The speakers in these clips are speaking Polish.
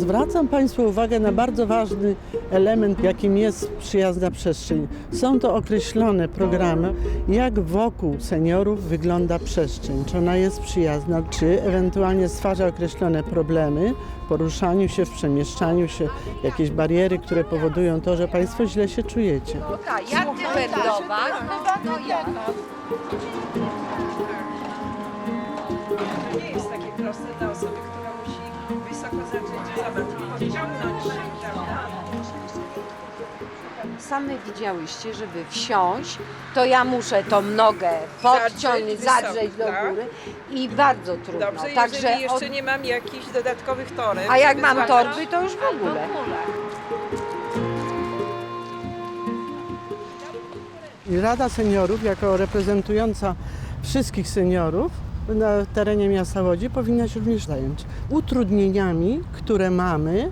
Zwracam Państwu uwagę na bardzo ważny element, jakim jest przyjazna przestrzeń. Są to określone programy, jak wokół seniorów wygląda przestrzeń, czy ona jest przyjazna, czy ewentualnie stwarza określone problemy w poruszaniu się, w przemieszczaniu się, jakieś bariery, które powodują to, że Państwo źle się czujecie. Jak wędrować? To nie jest takie proste dla osoby, która Same widziałyście, żeby wsiąść, to ja muszę tą nogę podciągnąć, Zadrzeć zadrzeć do wysoko, tak? góry i bardzo trudno. Dobrze, Także jeżeli jeszcze od- nie mam jakichś dodatkowych toreb. A jak żeby mam złapać- torby, to już w ogóle. I Rada Seniorów, jako reprezentująca wszystkich seniorów na terenie miasta Łodzi, powinna się również zająć utrudnieniami, które mamy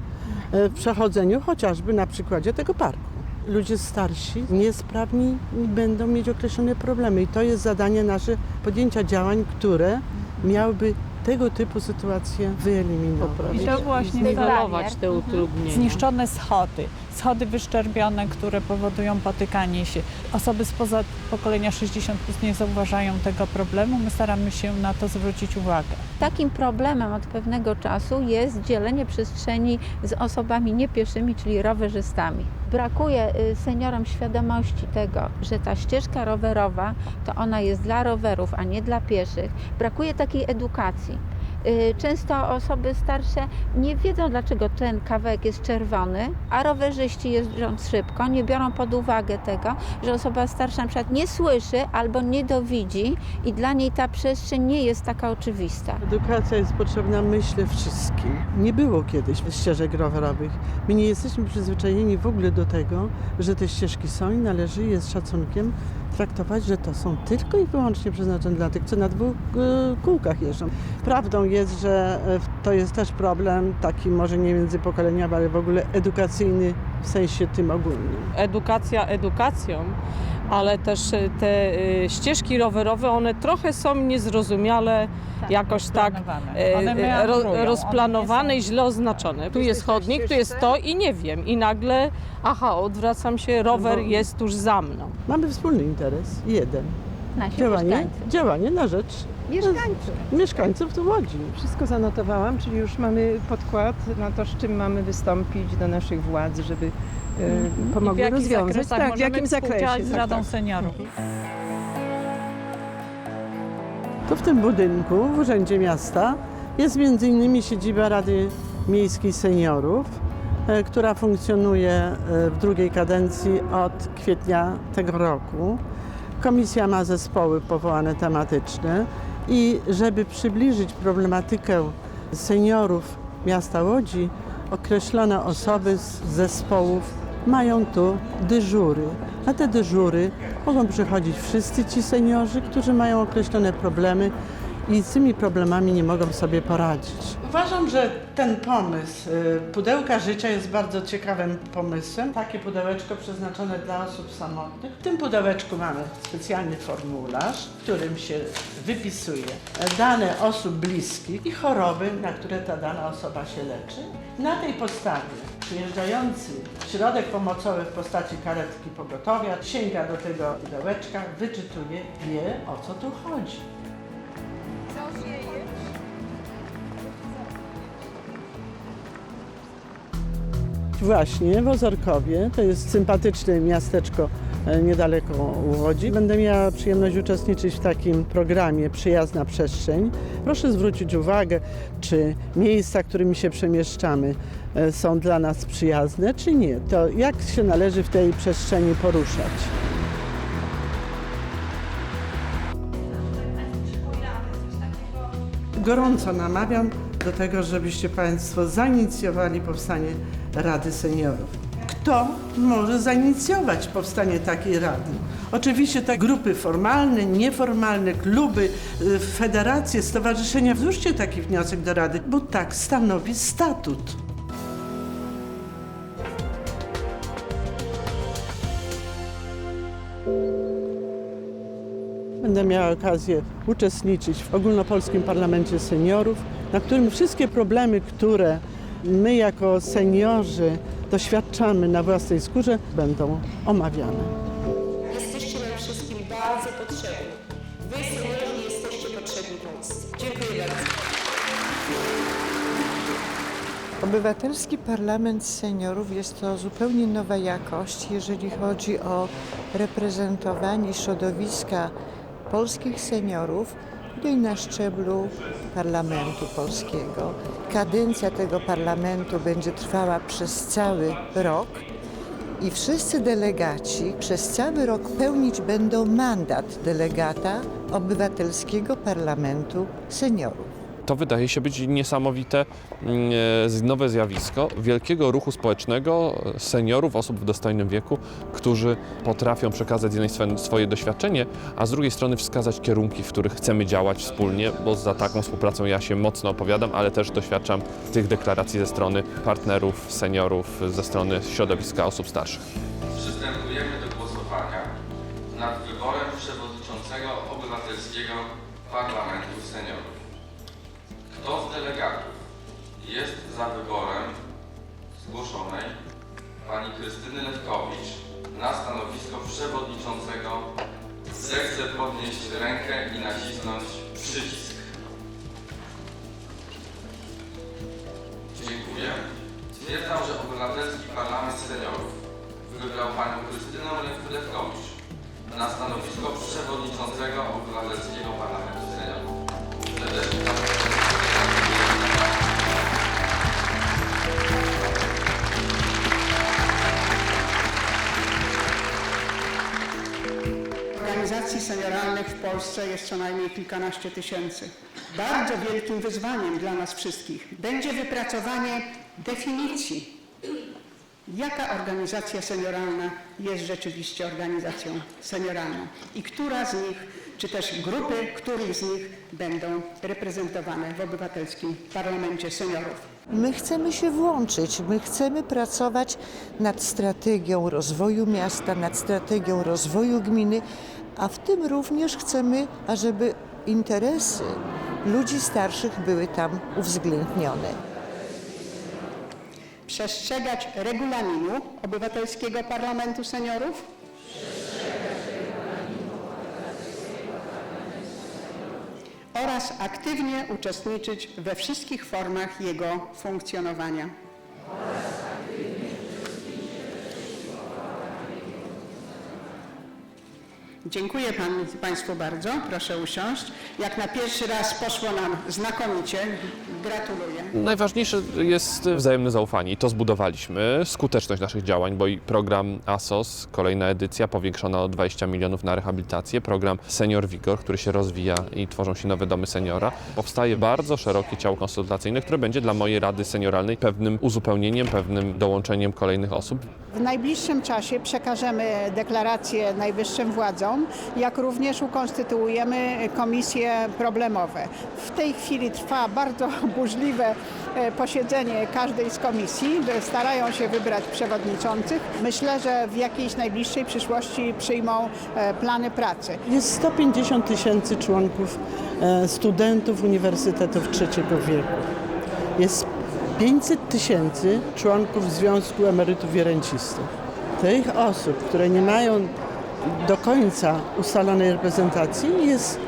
e, w przechodzeniu chociażby na przykładzie tego parku. Ludzie starsi, niesprawni będą mieć określone problemy i to jest zadanie nasze podjęcia działań, które miałyby tego typu sytuacje wyeliminować. I to właśnie Zniwelować te utrudnienia. zniszczone schody, schody wyszczerbione, które powodują potykanie się. Osoby spoza pokolenia 60 plus nie zauważają tego problemu. My staramy się na to zwrócić uwagę. Takim problemem od pewnego czasu jest dzielenie przestrzeni z osobami niepieszymi, czyli rowerzystami. Brakuje y, seniorom świadomości tego, że ta ścieżka rowerowa to ona jest dla rowerów, a nie dla pieszych. Brakuje takiej edukacji. Y, Często osoby starsze nie wiedzą, dlaczego ten kawałek jest czerwony, a rowerzyści jeżdżąc szybko nie biorą pod uwagę tego, że osoba starsza na przykład nie słyszy albo nie dowidzi i dla niej ta przestrzeń nie jest taka oczywista. Edukacja jest potrzebna, myślę, wszystkim. Nie było kiedyś ścieżek rowerowych. My nie jesteśmy przyzwyczajeni w ogóle do tego, że te ścieżki są i należy je z szacunkiem traktować, że to są tylko i wyłącznie przeznaczone dla tych, co na dwóch e, kółkach jeżdżą. Prawdą jest, że e, to jest też problem taki może nie międzypokoleniowy, ale w ogóle edukacyjny w sensie tym ogólnym. Edukacja edukacją, ale też e, te e, ścieżki rowerowe, one trochę są niezrozumiale jakoś tak Rozplanowane. One e, meandrują, ro, rozplanowane i źle oznaczone. Tu jest chodnik, tu jest to i nie wiem. I nagle, aha, odwracam się, rower No jest tuż za mną. Mamy wspólny interes, jeden. Nasi Działanie, mieszkańcy. działanie na rzecz Mieszkańcy. mieszkańców tu Łodzi. Wszystko zanotowałam, czyli już mamy podkład na to, z czym mamy wystąpić do naszych władz, żeby e, I w pomogły rozwiązać. zakresach Tak, w jakim zakresie. współdziałać z tak, Radą tak. Seniorów. Tu w tym budynku w Urzędzie Miasta jest m.in. siedziba Rady Miejskiej Seniorów, e, która funkcjonuje e, w drugiej kadencji od kwietnia tego roku. Komisja ma zespoły powołane tematyczne i żeby przybliżyć problematykę seniorów miasta Łodzi, określone osoby z zespołów mają tu dyżury. Na te dyżury mogą przychodzić wszyscy ci seniorzy, którzy mają określone problemy i z tymi problemami nie mogą sobie poradzić. Uważam, że ten pomysł y, pudełka życia jest bardzo ciekawym pomysłem. Takie pudełeczko przeznaczone dla osób samotnych. W tym pudełeczku mamy specjalny formularz, w którym się wypisuje dane osób bliskich i choroby, na które ta dana osoba się leczy. Na tej podstawie przyjeżdżający środek pomocowy w postaci karetki pogotowia sięga do tego pudełeczka, wyczytuje, wie o co tu chodzi. Właśnie w Ozorkowie, to jest sympatyczne miasteczko e, niedaleko Łodzi. Będę miała przyjemność uczestniczyć w takim programie Przyjazna Przestrzeń. Proszę zwrócić uwagę, czy miejsca, którymi się przemieszczamy, e, są dla nas przyjazne, czy nie. To jak się należy w tej przestrzeni poruszać. Gorąco namawiam do tego, żebyście Państwo zainicjowali powstanie Rady Seniorów. Kto może zainicjować powstanie takiej rady? Oczywiście te grupy formalne, nieformalne, kluby, y, federacje, stowarzyszenia, włóżcie taki wniosek do Rady, bo tak stanowi statut. Będę miała okazję uczestniczyć w ogólnopolskim parlamencie seniorów, na którym wszystkie problemy, które my jako seniorzy doświadczamy na własnej skórze, będą omawiane. Jesteście nam wszystkim bardzo potrzebni. Wy, seniorzy, jesteście potrzebni Polsce. Dziękuję bardzo. Obywatelski Parlament Seniorów jest to zupełnie nowa jakość, jeżeli chodzi o reprezentowanie środowiska polskich seniorów tutaj na szczeblu Parlamentu Polskiego. Kadencja tego parlamentu będzie trwała przez cały rok i wszyscy delegaci przez cały rok pełnić będą mandat delegata Obywatelskiego Parlamentu Seniorów. To wydaje się być niesamowite mm, e, nowe zjawisko wielkiego ruchu społecznego e, seniorów, osób w dostojnym wieku, którzy potrafią przekazać z jednej strony swoje doświadczenie, a z drugiej strony wskazać kierunki, w których chcemy działać wspólnie, bo za taką współpracą ja się mocno opowiadam, ale też doświadczam tych deklaracji ze strony partnerów, seniorów, ze strony środowiska osób starszych. Przystępujemy do głosowania nad wyborem przewodniczącego obywatelskiego Parlamentu Seniorów. Kto z delegatów jest za wyborem zgłoszonej pani Krystyny Lewkowicz na stanowisko przewodniczącego, zechce podnieść rękę i nacisnąć przycisk. Dziękuję. Stwierdzam, że Obywatelski Parlament Seniorów wybrał panią Krystynę Lew- Lewkowicz na stanowisko przewodniczącego Obywatelskiego Parlamentu Seniorów. Serdecznie Organizacji senioralnych w Polsce jest co najmniej kilkanaście tysięcy. Bardzo wielkim wyzwaniem dla nas wszystkich będzie wypracowanie definicji, jaka organizacja senioralna jest rzeczywiście organizacją senioralną i która z nich, czy też grupy, których z nich będą reprezentowane w obywatelskim parlamencie seniorów. My chcemy się włączyć, my chcemy pracować nad strategią rozwoju miasta, nad strategią rozwoju gminy, a w tym również chcemy, ażeby interesy ludzi starszych były tam uwzględnione. Przestrzegać regulaminu obywatelskiego parlamentu seniorów. oraz aktywnie uczestniczyć we wszystkich formach jego funkcjonowania. Dziękuję pan, Państwu bardzo. Proszę usiąść. Jak na pierwszy raz poszło nam znakomicie. Gratuluję. Najważniejsze jest wzajemne zaufanie i to zbudowaliśmy. Skuteczność naszych działań, bo i program ASOS, kolejna edycja powiększona o 20 milionów na rehabilitację, program Senior Vigor, który się rozwija i tworzą się nowe domy seniora. Powstaje bardzo szerokie ciało konsultacyjne, które będzie dla mojej Rady Senioralnej pewnym uzupełnieniem, pewnym dołączeniem kolejnych osób. W najbliższym czasie przekażemy deklarację najwyższym władzom, jak również ukonstytuujemy komisje problemowe. W tej chwili trwa bardzo burzliwe e, posiedzenie każdej z komisji. Starają się wybrać przewodniczących. Myślę, że w jakiejś najbliższej przyszłości przyjmą e, plany pracy. Jest 150 tysięcy członków e, studentów uniwersytetów trzeciego wieku. Jest 500 tysięcy członków Związku Emerytów i Rencistów. Tych osób, które nie mają do końca ustalonej reprezentacji jest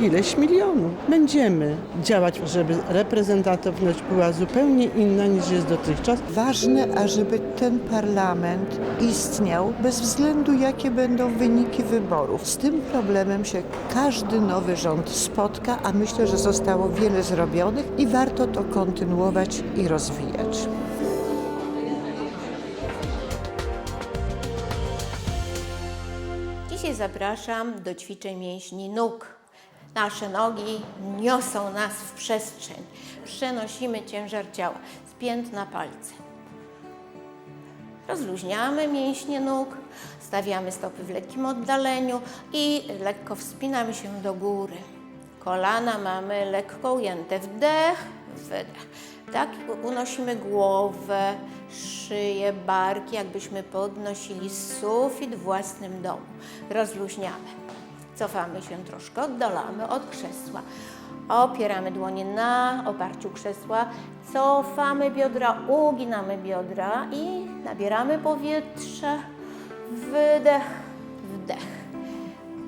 ileś milionów. Będziemy działać, żeby reprezentatywność była zupełnie inna niż jest dotychczas. Ważne, ażeby ten parlament istniał bez względu jakie będą wyniki wyborów. Z tym problemem się każdy nowy rząd spotka, a myślę, że zostało wiele zrobionych i warto to kontynuować i rozwijać. Zapraszam do ćwiczeń mięśni nóg. Nasze nogi niosą nas w przestrzeń. Przenosimy ciężar ciała z pięt na palce. Rozluźniamy mięśnie nóg, stawiamy stopy w lekkim oddaleniu i lekko wspinamy się do góry. Kolana mamy lekko ujęte. Wdech, wydech. Tak unosimy głowę, szyję, barki, jakbyśmy podnosili sufit w własnym domu. Rozluźniamy. Cofamy się troszkę, oddalamy od krzesła. Opieramy dłonie na oparciu krzesła, cofamy biodra, uginamy biodra i nabieramy powietrze. Wydech, wdech.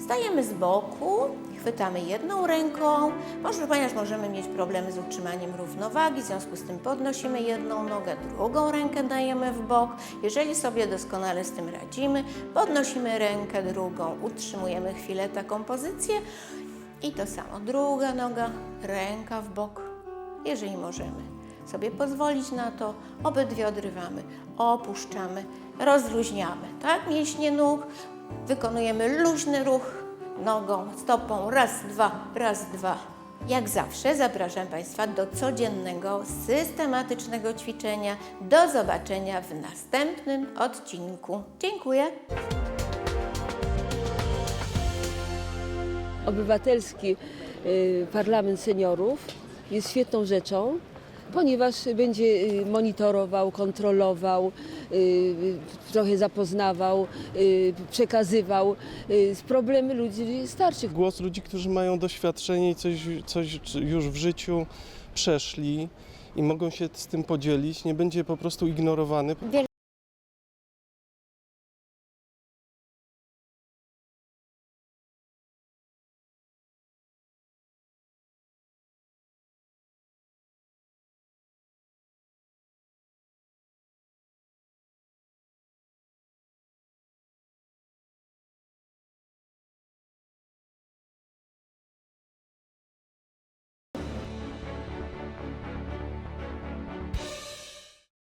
Stajemy z boku, chwytamy jedną ręką, może, ponieważ możemy mieć problemy z utrzymaniem równowagi, w związku z tym podnosimy jedną nogę, drugą rękę dajemy w bok. Jeżeli sobie doskonale z tym radzimy, podnosimy rękę drugą, utrzymujemy chwilę taką pozycję. I to samo, druga noga, ręka w bok, jeżeli możemy sobie pozwolić na to, obydwie odrywamy, opuszczamy, rozluźniamy, tak, mięśnie nóg, wykonujemy luźny ruch nogą, stopą, raz, dwa, raz, dwa. Jak zawsze zapraszam Państwa do codziennego, systematycznego ćwiczenia. Do zobaczenia w następnym odcinku. Dziękuję. Obywatelski y, Parlament Seniorów jest świetną rzeczą, ponieważ będzie y, monitorował, kontrolował, y, trochę zapoznawał, y, przekazywał y, problemy ludzi starszych. Głos ludzi, którzy mają doświadczenie i coś, coś już w życiu przeszli i mogą się z tym podzielić, nie będzie po prostu ignorowany.